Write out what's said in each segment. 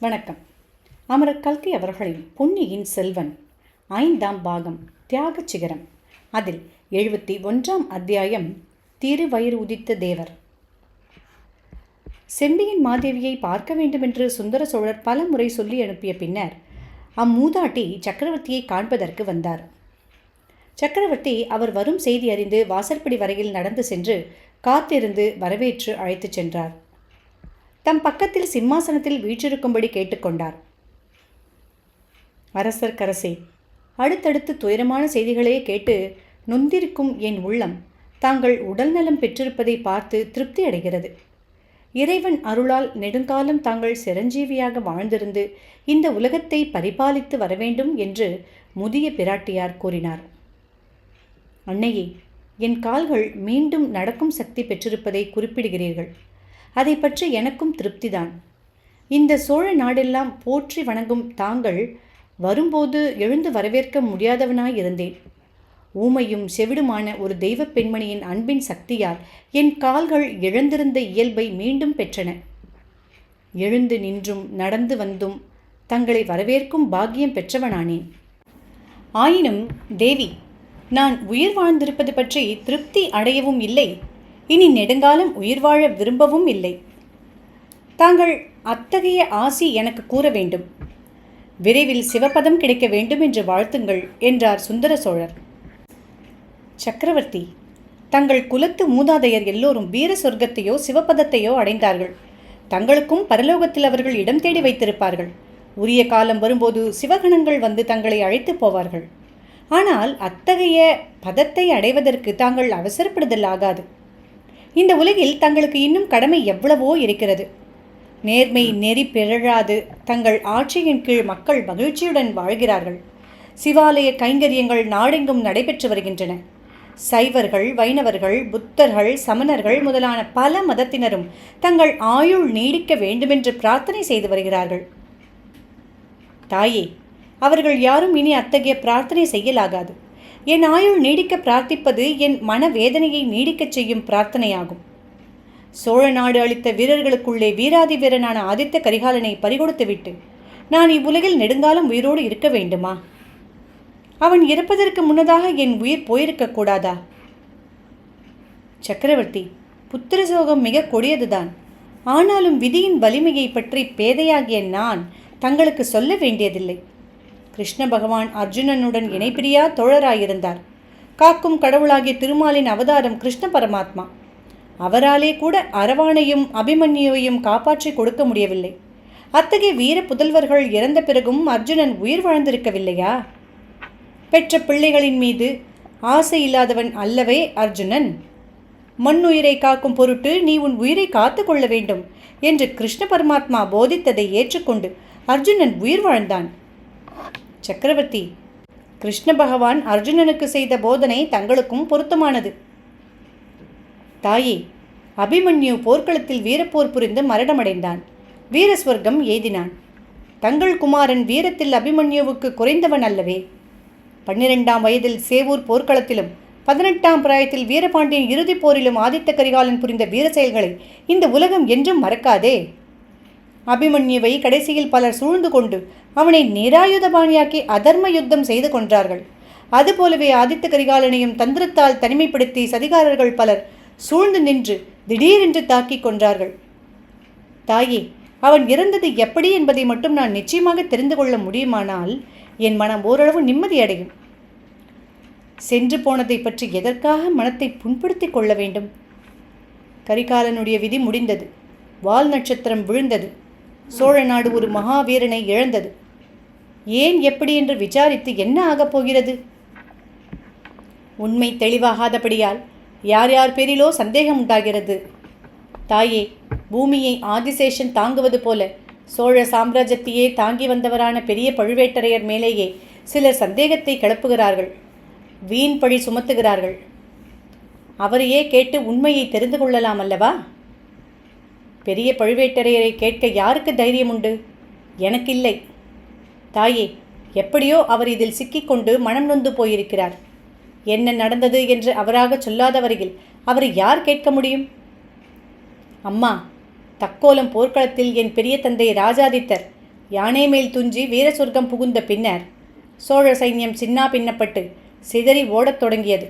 வணக்கம். அமரர் கல்கி அவர்களின் பொன்னியின் செல்வன் ஐந்தாம் பாகம் தியாகச் சிகரம். அதில் எழுபத்தி ஒன்றாம் அத்தியாயம் திருவயிறு உதித்த தேவர். செம்பியின் மாதேவியை பார்க்க வேண்டுமென்று சுந்தர சோழர் பல முறை சொல்லி அனுப்பிய பின்னர் அம்மூதாட்டி சக்கரவர்த்தியை காண்பதற்கு வந்தார். சக்கரவர்த்தி அவர் வரும் செய்தி அறிந்து வாசற்படி வரையில் நடந்து சென்று காத்திருந்து வரவேற்று அழைத்துச் சென்றார். தம் பக்கத்தில் சிம்மாசனத்தில் வீற்றிருக்கும்படி கேட்டுக்கொண்டார். அரசர் கரசே அடுத்தடுத்து துயரமான செய்திகளையே கேட்டு நொந்திருக்கும் என் உள்ளம் தாங்கள் உடல்நலம் பெற்றிருப்பதை பார்த்து திருப்தி அடைகிறது. இறைவன் அருளால் நெடுங்காலம் தாங்கள் சிரஞ்சீவியாக வாழ்ந்திருந்து இந்த உலகத்தை பரிபாலித்து வரவேண்டும் என்று முதிய பிராட்டியார் கூறினார். அன்னையே என் கால்கள் மீண்டும் நடக்கும் சக்தி பெற்றிருப்பதை குறிப்பிடுகிறீர்கள். அதை பற்றி எனக்கும் திருப்திதான். இந்த சோழ நாடெல்லாம் போற்றி வணங்கும் தாங்கள் வரும்போது எழுந்து வரவேற்க முடியாதவனாய் இருந்தேன். ஊமையும் செவிடுமான ஒரு தெய்வ பெண்மணியின் அன்பின் சக்தியால் என் கால்கள் இழந்திருந்த இயல்பை மீண்டும் பெற்றன. எழுந்து நின்றும் நடந்து வந்தும் தங்களை வரவேற்கும் பாக்கியம் பெற்றவனானேன். ஆயினும் தேவி நான் உயிர் வாழ்ந்திருப்பது பற்றி திருப்தி அடையவும் இல்லை. இனி நெடுங்காலம் உயிர் வாழ விரும்பவும் இல்லை. தாங்கள் அத்தகைய ஆசி எனக்கு கூற வேண்டும். விரைவில் சிவபதம் கிடைக்க வேண்டும் என்று வாழ்த்துங்கள் என்றார் சுந்தர சோழர். சக்கரவர்த்தி தங்கள் குலத்து மூதாதையர் எல்லோரும் வீர சொர்க்கத்தையோ சிவபதத்தையோ அடைந்தார்கள். தங்களுக்கும் பரலோகத்தில் அவர்கள் இடம் தேடி வைத்திருப்பார்கள். உரிய காலம் வரும்போது சிவகணங்கள் வந்து தங்களை அழைத்து போவார்கள். ஆனால் அத்தகைய பதத்தை அடைவதற்கு தாங்கள் அவசரப்படுதல் ஆகாது இந்த உலகில் தங்களுக்கு இன்னும் கடமை எவ்வளவோ இருக்கிறது. நேர்மை நெறி பிறழாது தங்கள் ஆட்சியின் கீழ் மக்கள் மகிழ்ச்சியுடன் வாழ்கிறார்கள். சிவாலய கைங்கரியங்கள் நாடெங்கும் நடைபெற்று வருகின்றன. சைவர்கள் வைணவர்கள் புத்தர்கள் சமணர்கள் முதலான பல மதத்தினரும் தங்கள் ஆயுள் நீடிக்க வேண்டுமென்று பிரார்த்தனை செய்து வருகிறார்கள். தாயே அவர்கள் யாரும் இனி அத்தகைய பிரார்த்தனை செய்யலாகாது. என் ஆயுள் நீடிக்க பிரார்த்திப்பது என் மனவேதனையை நீடிக்கச் செய்யும் பிரார்த்தனையாகும். சோழ நாடு அளித்த வீரர்களுக்குள்ளே வீராதி வீரனான ஆதித்த கரிகாலனை பறிகொடுத்துவிட்டு நான் இவ்வுலகில் நெடுங்காலம் உயிரோடு இருக்க வேண்டுமா? அவன் இறப்பதற்கு முன்னதாக என் உயிர் போயிருக்கக்கூடாதா சக்கரவர்த்தி புத்திர சோகம் மிக கொடியதுதான். ஆனாலும் விதியின் வலிமையை பற்றி பேதையாகிய நான் தங்களுக்கு சொல்ல வேண்டியதில்லை. கிருஷ்ண பகவான் அர்ஜுனனுடன் இணைப்பிரியா தோழராயிருந்தார். காக்கும் கடவுளாகிய திருமாலின் அவதாரம் கிருஷ்ண பரமாத்மா. அவராலே கூட அரவானையும் அபிமன்யுவையும் காப்பாற்றி கொடுக்க முடியவில்லை. அத்தகைய வீர புதல்வர்கள் இறந்த பிறகும் அர்ஜுனன் உயிர் வாழ்ந்திருக்கவில்லையா? பெற்ற பிள்ளைகளின் மீது ஆசை இல்லாதவன் அல்லவே அர்ஜுனன். மண்ணுயிரை காக்கும் பொருட்டு நீ உன் உயிரை காத்து கொள்ள வேண்டும் என்று கிருஷ்ண பரமாத்மா போதித்ததை ஏற்றுக்கொண்டு அர்ஜுனன் உயிர் வாழ்ந்தான். சக்கரவர்த்தி. கிருஷ்ண பகவான் அர்ஜுனனுக்கு செய்த போதனை தங்களுக்கும் பொருத்தமானது. தாயே அபிமன்யு போர்க்களத்தில் வீரப்போர் புரிந்து மரணமடைந்தான். வீரஸ்வர்க்கம் எய்தினான். தங்கள் குமாரன் வீரத்தில் அபிமன்யுவுக்கு குறைந்தவன் அல்லவே. பன்னிரெண்டாம் வயதில் சேவூர் போர்க்களத்திலும் பதினெட்டாம் பிராயத்தில் வீரபாண்டியன் இறுதிப் போரிலும் ஆதித்த கரிகாலன் புரிந்த வீர செயல்களை இந்த உலகம் என்றும் மறக்காதே. அபிமன்யுவை கடைசியில் பலர் சூழ்ந்து கொண்டு அவனை நிராயுதபாணியாக்கி அதர்ம யுத்தம் செய்து கொன்றார்கள். அதுபோலவே ஆதித்த கரிகாலனையும் தந்திரத்தால் தனிமைப்படுத்தி சதிகாரர்கள் பலர் சூழ்ந்து நின்று திடீரென்று தாக்கி கொன்றார்கள். தாயே அவன் இறந்தது எப்படி என்பதை மட்டும் நான் நிச்சயமாக தெரிந்து கொள்ள முடியுமானால் என் மனம் ஓரளவு நிம்மதியடையும் சென்று போனதை பற்றி எதற்காக மனத்தை புண்படுத்தி கொள்ள வேண்டும்? கரிகாலனுடைய விதி முடிந்தது. வால் நட்சத்திரம் விழுந்தது. சோழ நாடு ஒரு மகாவீரனை இழந்தது. ஏன் எப்படி என்று விசாரித்து என்ன ஆகப் போகிறது? உண்மை தெளிவாகாதபடியால் யார் யார் பேரிலோ சந்தேகம் உண்டாகிறது. தாயே பூமியை ஆதிசேஷன் தாங்குவது போல சோழ சாம்ராஜ்யத்தையே தாங்கி வந்தவரான பெரிய பழுவேட்டரையர் மேலேயே சிலர் சந்தேகத்தை கிளப்புகிறார்கள். வீண் பழி சுமத்துகிறார்கள். அவரையே கேட்டு உண்மையை தெரிந்து கொள்ளலாம் அல்லவா? பெரிய பழுவேட்டரையரை கேட்க யாருக்கு தைரியம் உண்டு எனக்கில்லை. தாயே எப்படியோ அவர் இதில் சிக்கிக்கொண்டு மனம் நொந்து போயிருக்கிறார். என்ன நடந்தது என்று அவராக சொல்லாத வரையில் அவரை யார் கேட்க முடியும்? அம்மா தக்கோலம் போர்க்களத்தில் என் பெரிய தந்தை ராஜாதித்தர் யானை மேல் துஞ்சி வீர சொர்க்கம் புகுந்த பின்னர் சோழ சைன்யம் சின்னா பின்னப்பட்டு சிதறி ஓடத் தொடங்கியது.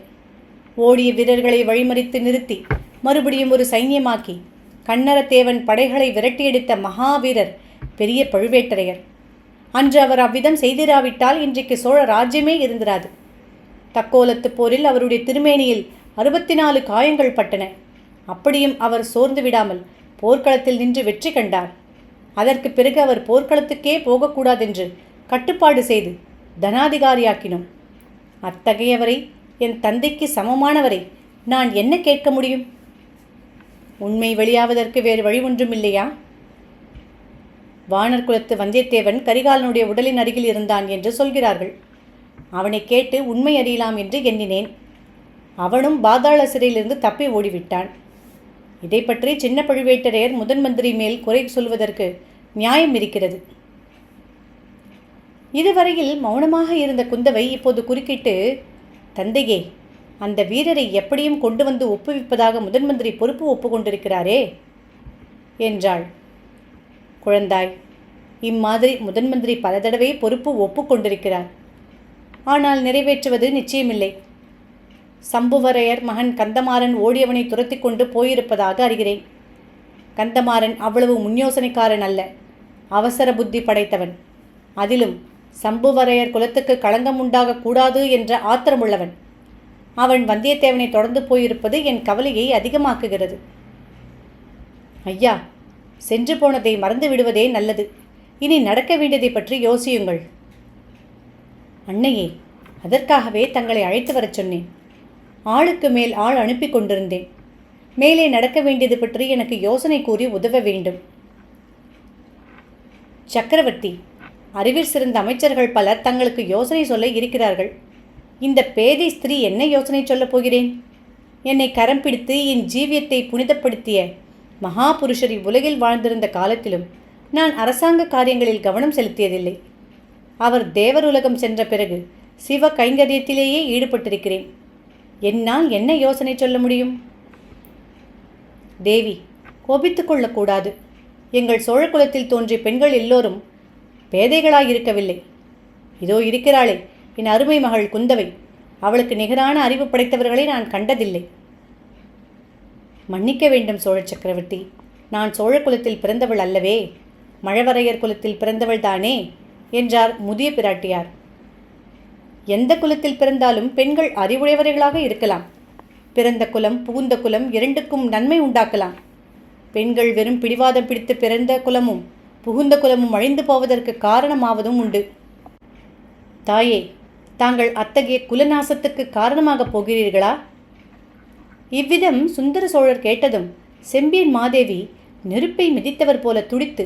ஓடிய வீரர்களை வழிமறித்து நிறுத்தி மறுபடியும் ஒரு சைன்யமாக்கி கண்ணரத்தேவன் படைகளை விரட்டியடித்த மகாவீரர் பெரிய பழுவேட்டரையர். அன்று அவர் அவ்விதம் செய்திராவிட்டால் இன்றைக்கு சோழ ராஜ்யமே இருந்திராது. தக்கோலத்து போரில் அவருடைய திருமேனியில் அறுபத்தி நாலு காயங்கள் பட்டன. அப்படியும் அவர் சோர்ந்து விடாமல் போர்க்களத்தில் நின்று வெற்றி கண்டார். அதற்கு பிறகு அவர் போர்க்களத்துக்கே போகக்கூடாதென்று கட்டுப்பாடு செய்து தனாதிகாரியாக்கினோம். அத்தகையவரை என் தந்தைக்கு சமமானவரை நான் என்ன கேட்க முடியும்? உண்மை வெளியாவதற்கு வேறு வழி ஒன்றும் இல்லையா? வானர் குலத்து வந்தியத்தேவன் கரிகாலனுடைய உடலின் அருகில் இருந்தான் என்று சொல்கிறார்கள். அவனை கேட்டு உண்மை அறியலாம் என்று எண்ணினேன். அவனும் பாதாள சிறையிலிருந்து தப்பி ஓடிவிட்டான். இதை பற்றி சின்ன பழுவேட்டரையர் முதன் மந்திரி மேல் குறை சொல்வதற்கு நியாயம் இருக்கிறது. இதுவரையில் மௌனமாக இருந்த குந்தவை இப்போது குறுக்கிட்டு தந்தையே அந்த வீரரை எப்படியும் கொண்டு வந்து ஒப்புவிப்பதாக முதன் மந்திரி பொறுப்பு ஒப்புக்கொண்டிருக்கிறாரே என்றாள். குழந்தாய். இம்மாதிரி முதன் மந்திரி பல தடவை பொறுப்பு ஒப்புக்கொண்டிருக்கிறார். ஆனால் நிறைவேற்றுவது நிச்சயமில்லை. சம்புவரையர் மகன் கந்தமாறன் ஓடியவனை துரத்தி கொண்டு போயிருப்பதாக அறிகிறேன். கந்தமாறன் அவ்வளவு முன்யோசனைக்காரன் அல்ல. அவசர புத்தி படைத்தவன். அதிலும் சம்புவரையர் குலத்துக்கு களங்கம் உண்டாகக்கூடாது என்ற ஆத்திரமுள்ளவன். அவன் வந்தியத்தேவனை தொடர்ந்து போயிருப்பது என் கவலையை அதிகமாக்குகிறது. ஐயா சென்று போனதை மறந்து விடுவதே நல்லது. இனி நடக்க வேண்டியதை பற்றி யோசியுங்கள். அன்னையே அதற்காகவே தங்களை அழைத்து வரச் சொன்னேன். ஆளுக்கு மேல் ஆள் அனுப்பி கொண்டிருந்தேன். மேலே நடக்க வேண்டியது பற்றி எனக்கு யோசனை கூறி உதவ வேண்டும். சக்கரவர்த்தி அறிவில் சிறந்த அமைச்சர்கள் பலர் தங்களுக்கு யோசனை சொல்ல இருக்கிறார்கள். இந்த பேதை ஸ்திரீ என்ன யோசனை சொல்லப் போகிறேன்? என்னை கரம் பிடித்து என் ஜீவியத்தை புனிதப்படுத்திய மகாபுருஷர் இவ்வுலகில் வாழ்ந்திருந்த காலத்திலும் நான் அரசாங்க காரியங்களில் கவனம் செலுத்தியதில்லை. அவர் தேவருலகம் சென்ற பிறகு சிவ கைங்கரியத்திலேயே ஈடுபட்டிருக்கிறேன். என்னால் என்ன யோசனை சொல்ல முடியும்? தேவி கோபித்து கொள்ளக்கூடாது. எங்கள் சோழ குலத்தில் தோன்றிய பெண்கள் எல்லோரும் பேதைகளாயிருக்கவில்லை. இதோ இருக்கிறாளே என் அருமை மகள் குந்தவை. அவளுக்கு நிகரான அறிவு படைத்தவர்களை நான் கண்டதில்லை. மன்னிக்க வேண்டும் சோழ சக்கரவர்த்தி. நான் சோழ குலத்தில் பிறந்தவள் அல்லவே மழவரையர் குலத்தில் பிறந்தவள் தானே என்றார் முதிய பிராட்டியார். எந்த குலத்தில் பிறந்தாலும் பெண்கள் அறிவுடையவர்களாக இருக்கலாம். பிறந்த குலம் புகுந்த குலம் இரண்டுக்கும் நன்மை உண்டாக்கலாம். பெண்கள் வெறும் பிடிவாதம் பிடித்து பிறந்த குலமும் புகுந்த குலமும் அழிந்து போவதற்கு காரணமாவதும் உண்டு. தாயே தாங்கள் அத்தகைய குலநாசத்துக்கு காரணமாகப் போகிறீர்களா? இவ்விதம் சுந்தர சோழர் கேட்டதும் செம்பியன் மாதேவி நெருப்பை மிதித்தவர் போல துடித்து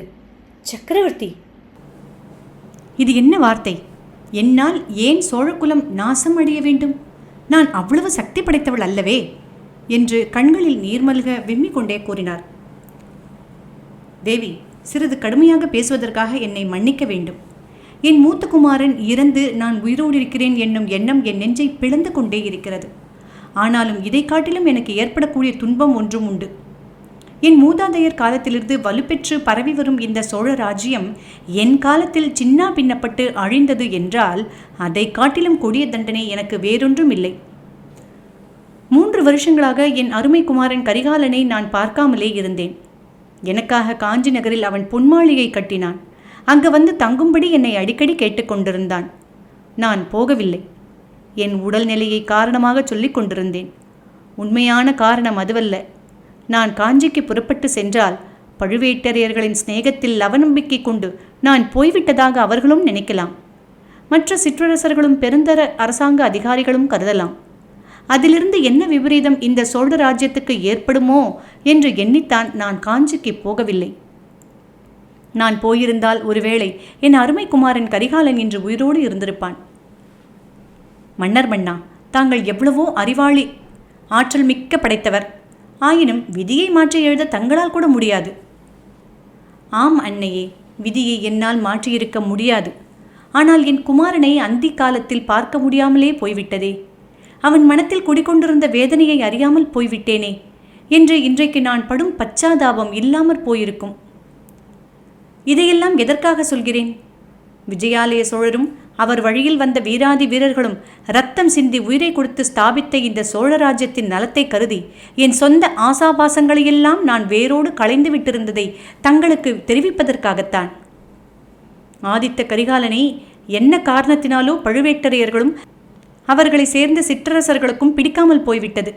சக்கரவர்த்தி! இது என்ன வார்த்தை? என்னால் ஏன் சோழகுலம் நாசம் அடைய வேண்டும்? நான் அவ்வளவு சக்தி படைத்தவள் அல்லவே? என்று கண்களில் நீர்மல்க விம்மிக் கொண்டே கூறினார். தேவி சிறிது கடுமையாக பேசுவதற்காக என்னை மன்னிக்க வேண்டும். என் மூத்த குமாரன் இறந்து நான் உயிரோடு இருக்கிறேன் என்னும் எண்ணம் என் நெஞ்சை பிளந்து கொண்டே இருக்கிறது. ஆனாலும் இதை காட்டிலும் எனக்கு ஏற்படக்கூடிய துன்பம் ஒன்றும் உண்டு. என் மூதாதையர் காலத்திலிருந்து வலுப்பெற்று பரவி வரும் இந்த சோழ ராஜ்யம் என் காலத்தில் சின்னா பின்னப்பட்டு அழிந்தது என்றால் அதை காட்டிலும் கொடிய தண்டனை எனக்கு வேறொன்றும் இல்லை. மூன்று வருஷங்களாக என் அருமை குமாரன் கரிகாலனை நான் பார்க்காமலே இருந்தேன். எனக்காக காஞ்சி நகரில் அவன் பொன்மாளிகை கட்டினான். அங்கு வந்து தங்கும்படி என்னை அடிக்கடி கேட்டுக்கொண்டிருந்தான் நான் போகவில்லை. என் உடல்நிலையை காரணமாக சொல்லிக் கொண்டிருந்தேன். உண்மையான காரணம் அதுவல்ல. நான் காஞ்சிக்கு புறப்பட்டு சென்றால் பழுவேட்டரையர்களின் சிநேகத்தில் அவநம்பிக்கை கொண்டு நான் போய்விட்டதாக அவர்களும் நினைக்கலாம். மற்ற சிற்றரசர்களும் பெருந்தர அரசாங்க அதிகாரிகளும் கருதலாம். அதிலிருந்து என்ன விபரீதம் இந்த சோழ ராஜ்யத்துக்கு ஏற்படுமோ என்று எண்ணித்தான் நான் காஞ்சிக்கு போகவில்லை. நான் போயிருந்தால் ஒருவேளை என் அருமைக்குமாரன் கரிகாலன் இன்று உயிரோடு இருந்திருப்பான். மன்னர் மன்னா தாங்கள் எவ்வளவோ அறிவாளி ஆற்றல் மிக்க படைத்தவர். ஆயினும் விதியை மாற்றி எழுத தங்களால் கூட முடியாது. ஆம் அன்னையே விதியை என்னால் மாற்றியிருக்க முடியாது. ஆனால் என் குமாரனை அந்தி காலத்தில் பார்க்க முடியாமலே போய்விட்டதே. அவன் மனத்தில் குடிக்கொண்டிருந்த வேதனையை அறியாமல் போய்விட்டேனே என்று இன்றைக்கு நான் படும் பச்சாதாபம் இல்லாமற் போயிருக்கும். இதையெல்லாம் எதற்காக சொல்கிறேன்? விஜயாலய சோழரும் அவர் வழியில் வந்த வீராதி வீரர்களும் ரத்தம் சிந்தி உயிரை கொடுத்து ஸ்தாபித்த இந்த சோழ ராஜ்யத்தின் நலத்தை கருதி என் சொந்த ஆசாபாசங்களையெல்லாம் நான் வேரோடு களைந்து விட்டிருந்ததை தங்களுக்கு தெரிவிப்பதற்காகத்தான். ஆதித்த கரிகாலனை என்ன காரணத்தினாலோ பழுவேட்டரையர்களும் அவர்களை சேர்ந்த சிற்றரசர்களுக்கும் பிடிக்காமல் போய்விட்டது.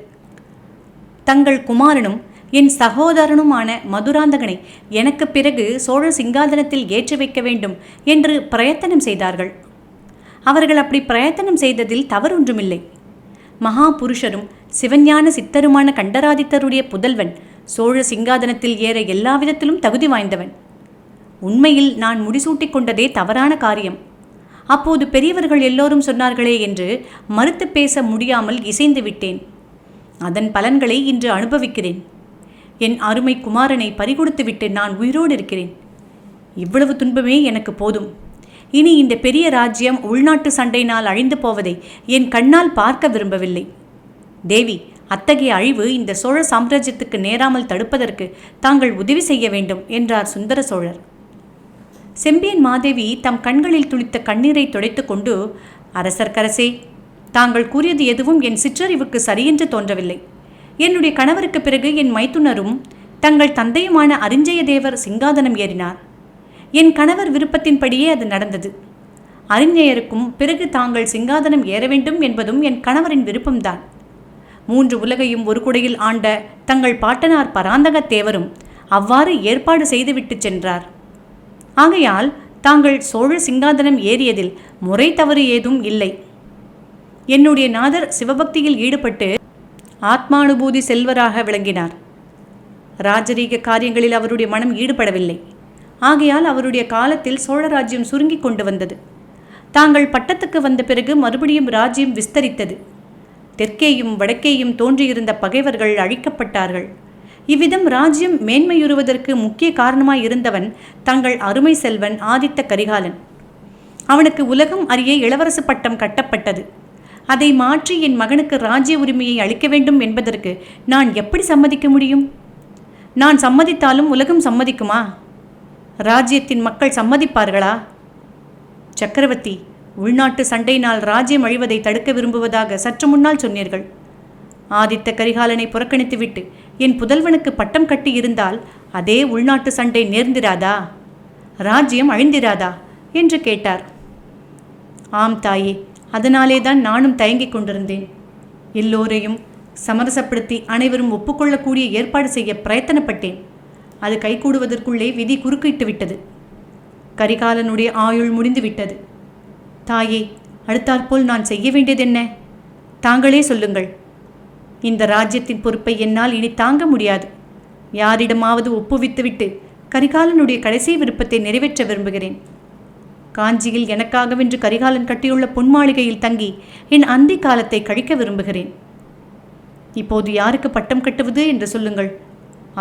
தங்கள் குமாரனும் என் சகோதரனுமான மதுராந்தகனை எனக்கு பிறகு சோழ சிங்காதனத்தில் ஏற்றி வைக்க வேண்டும் என்று பிரயத்தனம் செய்தார்கள். அவர்கள் அப்படி பிரயத்தனம் செய்ததில் தவறொன்றுமில்லை. மகாபுருஷரும் சிவஞான சித்தருமான கண்டராதித்தருடைய புதல்வன் சோழ சிங்காதனத்தில் ஏற எல்லா விதத்திலும் தகுதி வாய்ந்தவன். உண்மையில் நான் முடிசூட்டிக் கொண்டதே தவறான காரியம். அப்போது பெரியவர்கள் எல்லோரும் சொன்னார்களே என்று மறுத்து பேச முடியாமல் இசைந்து விட்டேன். அதன் பலன்களை இன்று அனுபவிக்கிறேன். என் அருமை குமாரனை பறிகொடுத்துவிட்டு நான் உயிரோடு இருக்கிறேன். இவ்வளவு துன்பமே எனக்கு போதும். இனி இந்த பெரிய ராஜ்யம் உள்நாட்டு சண்டையினால் அழிந்து போவதை என் கண்ணால் பார்க்க விரும்பவில்லை. தேவி அத்தகைய அழிவு இந்த சோழ சாம்ராஜ்யத்துக்கு நேராமல் தடுப்பதற்கு தாங்கள் உதவி செய்ய வேண்டும் என்றார் சுந்தர சோழர். செம்பியன் மாதேவி தம் கண்களில் துளித்த கண்ணீரை துடைத்து கொண்டு அரசர்க்கரசே தாங்கள் கூறியது எதுவும் என் சிற்றறிவுக்கு சரியென்று தோன்றவில்லை. என்னுடைய கணவருக்கு பிறகு என் மைத்துனரும் தங்கள் தந்தையுமான அரிஞ்சயதேவர் சிங்காதனம் ஏறினார். என் கணவர் விருப்பத்தின்படியே அது நடந்தது. அறிஞருக்கும் பிறகு தாங்கள் சிங்காதனம் ஏற வேண்டும் என்பதும் என் கணவரின் விருப்பம்தான். மூன்று உலகையும் ஒரு குடையில் ஆண்ட தங்கள் பாட்டனார் பராந்தக தேவரும் அவ்வாறு ஏற்பாடு செய்துவிட்டு சென்றார். ஆகையால் தாங்கள் சோழ சிங்காதனம் ஏறியதில் முறை தவறு ஏதும் இல்லை. என்னுடைய நாதர் சிவபக்தியில் ஈடுபட்டு ஆத்மானுபூதி செல்வராக விளங்கினார். ராஜரீக காரியங்களில் அவருடைய மனம் ஈடுபடவில்லை. ஆகையால் அவருடைய காலத்தில் சோழ ராஜ்யம் சுருங்கிக் கொண்டு வந்தது. தாங்கள் பட்டத்துக்கு வந்த பிறகு மறுபடியும் ராஜ்யம் விஸ்தரித்தது. தெற்கேயும் வடக்கேயும் தோன்றியிருந்த பகைவர்கள் அழிக்கப்பட்டார்கள். இவ்விதம் ராஜ்யம் மேன்மையுறுவதற்கு முக்கிய காரணமாய் இருந்தவன் தங்கள் அருமை செல்வன் ஆதித்த கரிகாலன். அவனுக்கு உலகம் அறிய இளவரசு பட்டம் கட்டப்பட்டது. அதை மாற்றி என் மகனுக்கு ராஜ்ய உரிமையை அளிக்க வேண்டும் என்பதற்கு நான் எப்படி சம்மதிக்க முடியும்? நான் சம்மதித்தாலும் உலகம் சம்மதிக்குமா? ராஜ்யத்தின் மக்கள் சம்மதிப்பார்களா? சக்கரவர்த்தி உள்நாட்டு சண்டையினால் ராஜ்யம் அழிவதை தடுக்க விரும்புவதாக சற்று முன்னால் சொன்னீர்கள். ஆதித்த கரிகாலனை புறக்கணித்துவிட்டு என் புதல்வனுக்கு பட்டம் கட்டி இருந்தால் அதே உள்நாட்டு சண்டை நேர்ந்திராதா? ராஜ்யம் அழிந்திராதா? என்று கேட்டார். ஆம் தாயே அதனாலே தான் நானும் தயங்கிக் கொண்டிருந்தேன். எல்லோரையும் சமரசப்படுத்தி அனைவரும் ஒப்புக்கொள்ளக்கூடிய ஏற்பாடு செய்ய பிரயத்தனப்பட்டேன். அது கைகூடுவதற்குள்ளே விதி குறுக்கிட்டு விட்டது கரிகாலனுடைய ஆயுள் முடிந்து விட்டது தாயே அடுத்தாற்போல் நான் செய்ய வேண்டியதென்ன? தாங்களே சொல்லுங்கள். இந்த ராஜ்யத்தின் பொறுப்பை என்னால் இனி தாங்க முடியாது. யாரிடமாவது ஒப்புவித்துவிட்டு கரிகாலனுடைய கடைசி விருப்பத்தை நிறைவேற்ற விரும்புகிறேன். காஞ்சியில் எனக்காகவென்று கரிகாலன் கட்டியுள்ள பொன் மாளிகையில் தங்கி என் அந்தி காலத்தை கழிக்க விரும்புகிறேன். இப்போது யாருக்கு பட்டம் கட்டுவது என்று சொல்லுங்கள்.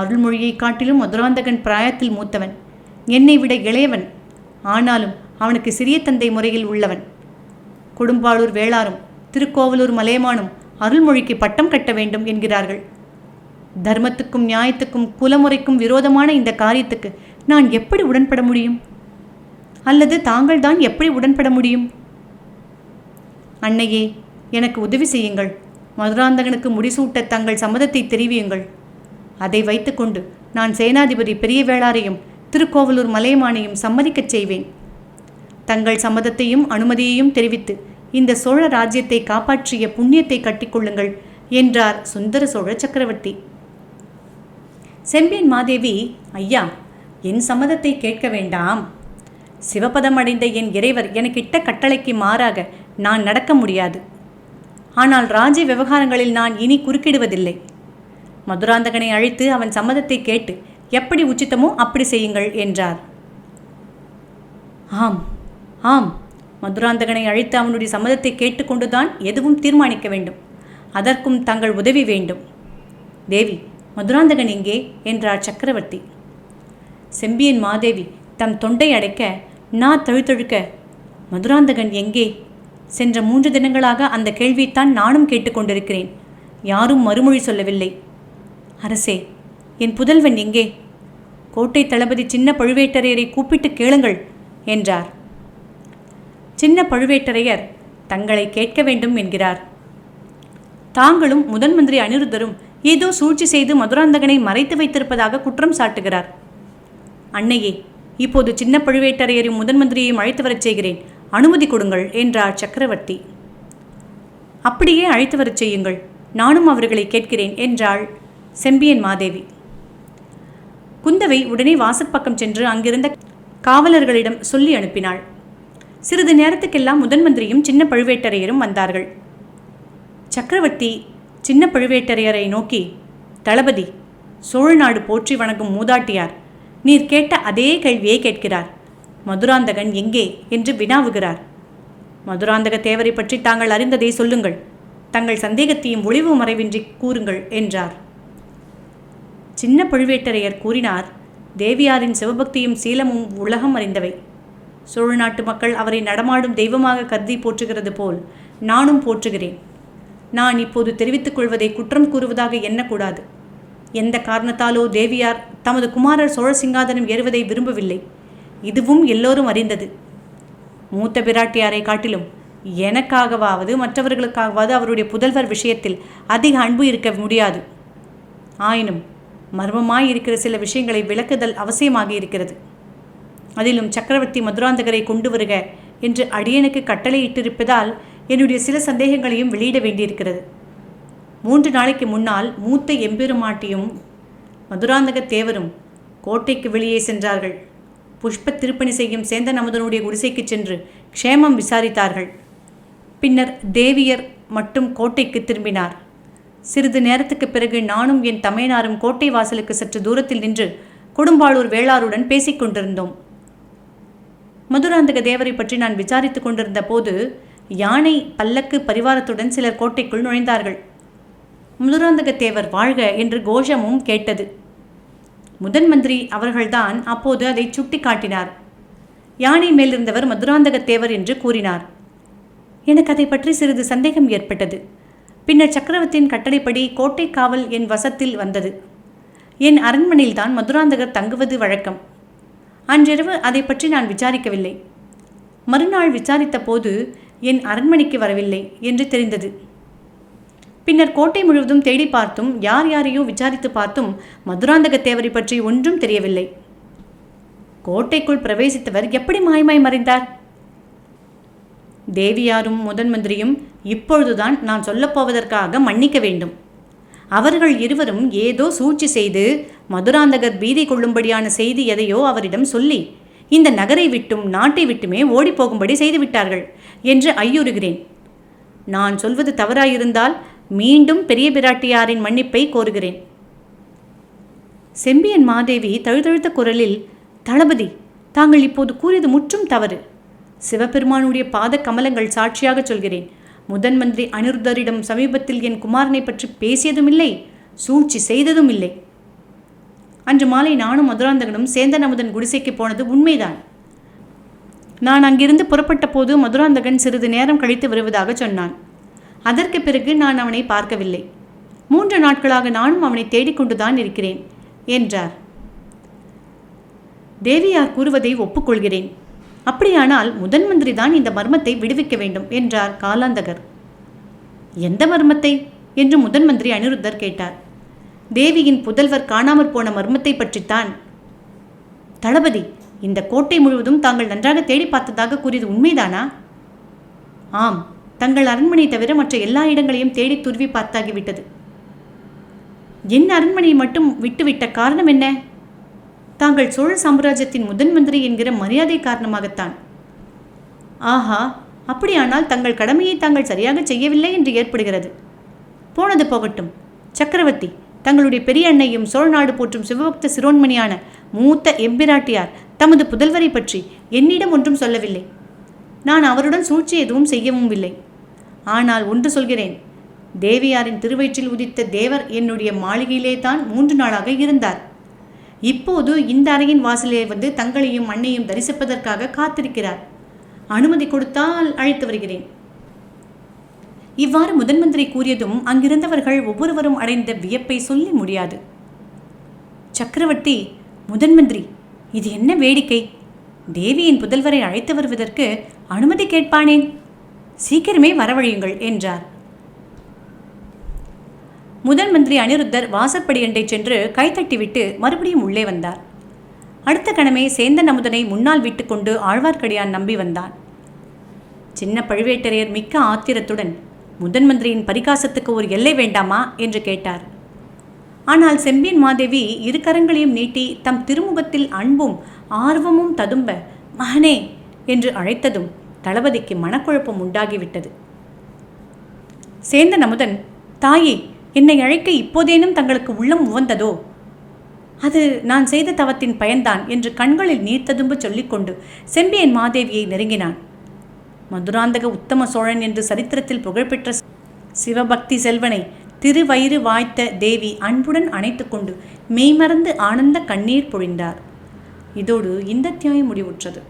அருள்மொழியை காட்டிலும் மதுராந்தகன் பிராயத்தில் மூத்தவன். என்னை விட இளையவன். ஆனாலும் அவனுக்கு சிறிய தந்தை முறையில் உள்ளவன். கொடும்பாளூர் வேளாரும் திருக்கோவலூர் மலையமானும் அருள்மொழிக்கு பட்டம் கட்ட வேண்டும் என்கிறார்கள். தர்மத்துக்கும் நியாயத்துக்கும் குலமுறைக்கும் விரோதமான இந்த காரியத்துக்கு நான் எப்படி உடன்பட முடியும்? அல்லது தாங்கள் தான் எப்படி உடன்பட முடியும்? அன்னையே எனக்கு உதவி செய்யுங்கள். மதுராந்தகனுக்கு முடிசூட்ட தங்கள் சம்மதத்தை தெரிவியுங்கள். அதை வைத்துக்கொண்டு நான் சேனாதிபதி பெரிய வேளாரையும் திருக்கோவலூர் மலையமானையும் சம்மதிக்கச் செய்வேன். தங்கள் சம்மதத்தையும் அனுமதியையும் தெரிவித்து இந்த சோழ ராஜ்யத்தை காப்பாற்றிய புண்ணியத்தை கட்டிக்கொள்ளுங்கள் என்றார் சுந்தர சோழ சக்கரவர்த்தி. செம்பியன் மாதேவி ஐயா என் சம்மதத்தை கேட்க வேண்டாம். சிவபதம் அடைந்த என் இறைவர் எனக்கிட்ட கட்டளைக்கு மாறாக நான் நடக்க முடியாது. ஆனால் ராஜ்ய விவகாரங்களில் நான் இனி குறுக்கிடுவதில்லை. மதுராந்தகனை அழைத்து அவன் சம்மதத்தை கேட்டு எப்படி உச்சித்தமோ அப்படி செய்யுங்கள் என்றார். ஆம் ஆம் மதுராந்தகனை அழைத்து அவனுடைய சம்மதத்தை கேட்டுக்கொண்டுதான் எதுவும் தீர்மானிக்க வேண்டும். அதற்கும் தங்கள் உதவி வேண்டும். தேவி மதுராந்தகன் எங்கே? என்றார் சக்கரவர்த்தி. செம்பியன் மாதேவி தம் தொண்டை அடைக்க நான் தழுத்தழுக்க மதுராந்தகன் எங்கே? சென்ற மூன்று தினங்களாக அந்த கேள்வியைத்தான் நானும் கேட்டுக்கொண்டிருக்கிறேன் யாரும் மறுமொழி சொல்லவில்லை. அரசே என் புதல்வன் எங்கே? கோட்டை தளபதி சின்ன பழுவேட்டரையரை கூப்பிட்டு கேளுங்கள் என்றார். சின்ன பழுவேட்டரையர் தங்களை கேட்க வேண்டும் என்கிறார். தாங்களும் முதன் மந்திரி அனிருத்தரும் ஏதோ சூழ்ச்சி செய்து மதுராந்தகனை மறைத்து வைத்திருப்பதாக குற்றம் சாட்டுகிறார். அன்னையே இப்போது சின்ன பழுவேட்டரையரும் முதன் மந்திரியையும் அழைத்து வரச் செய்கிறேன். அனுமதி கொடுங்கள் என்றார் சக்கரவர்த்தி. அப்படியே அழைத்து வரச் செய்யுங்கள். நானும் அவர்களை கேட்கிறேன் என்றாள் செம்பியன் மாதேவி. குந்தவை உடனே வாசற்பக்கம் சென்று அங்கிருந்த காவலர்களிடம் சொல்லி அனுப்பினாள். சிறிது நேரத்துக்கெல்லாம் முதன் மந்திரியும் சின்ன பழுவேட்டரையரும் வந்தார்கள். சக்கரவர்த்தி சின்ன பழுவேட்டரையரை நோக்கி தளபதி சோழ நாடு போற்றி வணங்கும் மூதாட்டியார் நீர் கேட்ட அதே கேள்வியை கேட்கிறார். மதுராந்தகன் எங்கே என்று வினாவுகிறார். மதுராந்தக தேவரை பற்றி தாங்கள் அறிந்ததை சொல்லுங்கள். தங்கள் சந்தேகத்தையும் ஒளிவு மறைவின்றி கூறுங்கள் என்றார். சின்ன பழுவேட்டரையர் கூறினார் தேவியாரின் சிவபக்தியும் சீலமும் உலகம் அறிந்தவை. சோழ நாட்டு மக்கள் அவரை நடமாடும் தெய்வமாக கருதி போற்றுகிறது போல் நானும் போற்றுகிறேன். நான் இப்போது தெரிவித்துக் கொள்வதை குற்றம் கூறுவதாக எண்ணக்கூடாது. எந்த காரணத்தாலோ தேவியார் தமது குமாரர் சோழ சிங்காதனம் ஏறுவதை விரும்பவில்லை. இதுவும் எல்லோரும் அறிந்தது. மூத்த பிராட்டியாரை காட்டிலும் எனக்காகவாவது மற்றவர்களுக்காகவாவது அவருடைய புதல்வர் விஷயத்தில் அதிக அன்பு இருக்க முடியாது. ஆயினும் மர்மமாய் இருக்கிற சில விஷயங்களை விளக்குதல் அவசியமாக இருக்கிறது. அதிலும் சக்கரவர்த்தி மதுராந்தகரை கொண்டு வருக என்று அடியனுக்கு கட்டளையிட்டிருப்பதால் என்னுடைய சில சந்தேகங்களையும் வெளியிட வேண்டியிருக்கிறது. மூன்று நாளைக்கு முன்னால் மூத்த எம்பெருமாட்டியும் மதுராந்தக தேவரும் கோட்டைக்கு வெளியே சென்றார்கள். புஷ்ப திருப்பணி செய்யும் சேந்தன் அமுதனுடைய குடிசைக்கு சென்று க்ஷேமம் விசாரித்தார்கள். பின்னர் தேவியர் மட்டும் கோட்டைக்கு திரும்பினார். சிறிது நேரத்துக்கு பிறகு நானும் என் தமையனாரும் கோட்டை வாசலுக்கு சற்று தூரத்தில் நின்று கொடும்பாளூர் வேளாருடன் பேசிக் கொண்டிருந்தோம். மதுராந்தக தேவரை பற்றி நான் விசாரித்துக் கொண்டிருந்த போது யானை பல்லக்கு பரிவாரத்துடன் சிலர் கோட்டைக்குள் நுழைந்தார்கள். மதுராந்தக தேவர் வாழ்க என்று கோஷமும் கேட்டது. முதன் மந்திரி அவர்கள்தான் அப்போது அதை சுட்டி காட்டினார் யானை மேலிருந்தவர் மதுராந்தக தேவர் என்று கூறினார். எனக்கு அதை பற்றி சிறிது சந்தேகம் ஏற்பட்டது. பின்னர் சக்கரவர்த்தியின் கட்டளைப்படி கோட்டை காவல் என் வசத்தில் வந்தது. என் அரண்மனையில்தான் மதுராந்தகர் தங்குவது வழக்கம். அன்றிரவு அதை பற்றி நான் விசாரிக்கவில்லை. மறுநாள் விசாரித்த போது என் அரண்மனைக்கு வரவில்லை என்று தெரிந்தது. பின்னர் கோட்டை முழுவதும் தேடி பார்த்தும் யார் யாரையோ விசாரித்து பார்த்தும் மதுராந்தக தேவரை பற்றி ஒன்றும் தெரியவில்லை. கோட்டைக்குள் பிரவேசித்தவர் எப்படி மாயமாய் மறைந்தார்? தேவியாரும் முதன் மந்திரியும் இப்பொழுதுதான் நான் சொல்லப்போவதற்காக மன்னிக்க வேண்டும். அவர்கள் இருவரும் ஏதோ சூழ்ச்சி செய்து மதுராந்தகர் பீதி கொள்ளும்படியான செய்தி எதையோ அவரிடம் சொல்லி இந்த நகரை விட்டும் நாட்டை விட்டுமே ஓடிப்போகும்படி செய்துவிட்டார்கள் என்று ஐயுறுகிறேன். நான் சொல்வது தவறாயிருந்தால் மீண்டும் பெரிய பிராட்டியாரின் மன்னிப்பை கோருகிறேன். செம்பியன் மாதேவி தழுதழுத்த குரலில் தளபதி தாங்கள் இப்போது கூறியது முற்றும் தவறு. சிவபெருமானுடைய பாத கமலங்கள் சாட்சியாக சொல்கிறேன். முதன் மந்திரி அனிருத்தரிடம் சமீபத்தில் என் குமாரனை பற்றி பேசியதும் இல்லை சூழ்ச்சி செய்ததும் இல்லை அன்று மாலை நானும் மதுராந்தகனும் சேந்தன் அமுதன் குடிசைக்கு போனது உண்மைதான். நான் அங்கிருந்து புறப்பட்ட போது மதுராந்தகன் சிறிது நேரம் கழித்து வருவதாக சொன்னான். அதற்கு பிறகு நான் அவனை பார்க்கவில்லை. மூன்று நாட்களாக நானும் அவனை தேடிக்கொண்டுதான் இருக்கிறேன் என்றார். தேவியார் கூறுவதை ஒப்புக்கொள்கிறேன். அப்படியானால் முதன் மந்திரி தான் இந்த மர்மத்தை விடுவிக்க வேண்டும் என்றார் காலாந்தகர். எந்த மர்மத்தை? என்று முதன் மந்திரி அனிருத்தர் கேட்டார். தேவியின் புதல்வர் காணாமற் போன மர்மத்தை பற்றித்தான். தளபதி இந்த கோட்டை முழுவதும் தாங்கள் நன்றாக தேடி பார்த்ததாக கூறியது உண்மைதானா? ஆம் தங்கள் அரண்மனை தவிர மற்ற எல்லா இடங்களையும் தேடி துருவி பார்த்தாகிவிட்டது. என் அரண்மனையை மட்டும் விட்டுவிட்ட காரணம் என்ன? தாங்கள் சோழ சாம்ராஜ்யத்தின் முதன் மந்திரி என்கிற மரியாதை காரணமாகத்தான். ஆஹா அப்படியானால் தங்கள் கடமையை தாங்கள் சரியாக செய்யவில்லை என்று ஏற்படுகிறது. போனது போகட்டும். சக்கரவர்த்தி தங்களுடைய பெரிய அன்னையும் சோழ நாடு போற்றும் சிவபக்த சிரோன்மணியான மூத்த எம்பிராட்டியார் தமது புதல்வரை பற்றி என்னிடம் ஒன்றும் சொல்லவில்லை. நான் அவருடன் சூழ்ச்சி எதுவும் செய்யவும் இல்லை. ஆனால் ஒன்று சொல்கிறேன். தேவியாரின் திருவயிற்றில் உதித்த தேவர் என்னுடைய மாளிகையிலே தான் மூன்று நாளாக இருந்தார். இப்போது இந்த அறையின் வாசலே வந்து தங்களையும் மண்ணையும் தரிசிப்பதற்காக காத்திருக்கிறார். அனுமதி கொடுத்தால் அழைத்து வருகிறேன். இவ்வாறு முதன்மந்திரி கூறியதும் அங்கிருந்தவர்கள் ஒவ்வொருவரும் அடைந்த வியப்பை சொல்லி முடியாது. சக்கரவர்த்தி முதன்மந்திரி இது என்ன வேடிக்கை? தேவியின் புதல்வரை அழைத்து வருவதற்கு அனுமதி கேட்பானேன்? சீக்கிரமே வரவழையுங்கள் என்றார். முதல் மந்திரி அனிருத்தர் வாசற்படியண்டை சென்று கைத்தட்டிவிட்டு மறுபடியும் உள்ளே வந்தார். அடுத்த கணமே சேந்தன் அமுதனை முன்னால் விட்டுக்கொண்டு ஆழ்வார்க்கடியான் நம்பி வந்தான். சின்ன பழுவேட்டரையர் மிக்க ஆத்திரத்துடன் முதன் மந்திரியின் பரிகாசத்துக்கு ஒரு எல்லை வேண்டாமா? என்று கேட்டார். ஆனால் செம்பியன் மாதேவி இரு கரங்களையும் நீட்டி தம் திருமுகத்தில் அன்பும் ஆர்வமும் ததும்ப மகனே என்று அழைத்ததும் தளபதிக்கு மனக்குழப்பம் உண்டாகிவிட்டது. சேந்தன் அமுதன் தாயே என்னை அழைக்க இப்போதேனும் தங்களுக்கு உள்ளம் உவந்ததோ? அது நான் செய்த தவத்தின் பயன்தான் என்று கண்களில் நீர் சொல்லிக்கொண்டு செம்பியன் மாதேவியை நெருங்கினான். மதுராந்தக உத்தம சோழன் என்று சரித்திரத்தில் புகழ்பெற்ற சிவபக்தி செல்வனை திருவயிறு வாய்த்த தேவி அன்புடன் அணைத்துக்கொண்டு மெய்மறந்து ஆனந்த கண்ணீர் பொழிந்தார். இதோடு இந்த தியாயம் முடிவுற்றது.